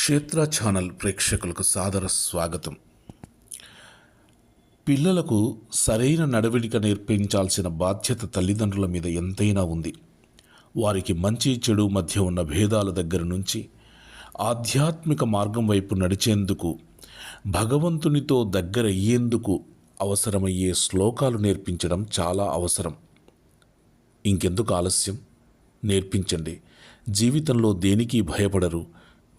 క్షేత్ర ఛానల్ ప్రేక్షకులకు సాదర స్వాగతం. పిల్లలకు సరైన నడవడిక నేర్పించాల్సిన బాధ్యత తల్లిదండ్రుల మీద ఎంతైనా ఉంది. వారికి మంచి చెడు మధ్య ఉన్న భేదాల దగ్గర నుంచి ఆధ్యాత్మిక మార్గం వైపు నడిచేందుకు భగవంతునితో దగ్గర అయ్యేందుకు అవసరమయ్యే శ్లోకాలు నేర్పించడం చాలా అవసరం. ఇంకెందుకు ఆలస్యం? నేర్పించండి. జీవితంలో దేనికి భయపడరు.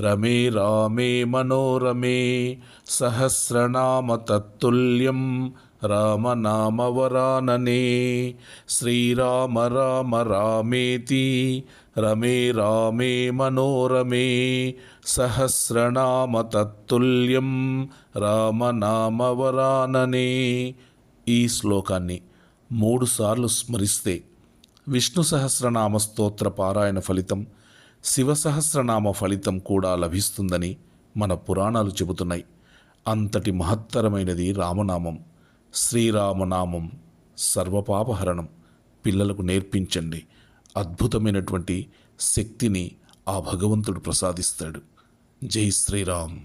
రమే రామే మనోరమే సహస్రనామ తత్తుల్యం రామనామవరాననే. శ్రీరామ రామ రామేతి రమే రామే మనోరమే సహస్రనామ తత్తుల్యం రామనామవరాననే. ఈ శ్లోకాన్ని మూడుసార్లు స్మరిస్తే విష్ణు సహస్రనామ స్తోత్ర పారాయణ ఫలితం శివసహస్రనామ ఫలితం కూడా లభిస్తుందని మన పురాణాలు చెబుతున్నాయి. అంతటి మహత్తరమైనది రామనామం. శ్రీరామనామం సర్వపాపహరణం. పిల్లలకు నేర్పించండి. అద్భుతమైనటువంటి శక్తిని ఆ భగవంతుడు ప్రసాదిస్తాడు. జై శ్రీరామ్.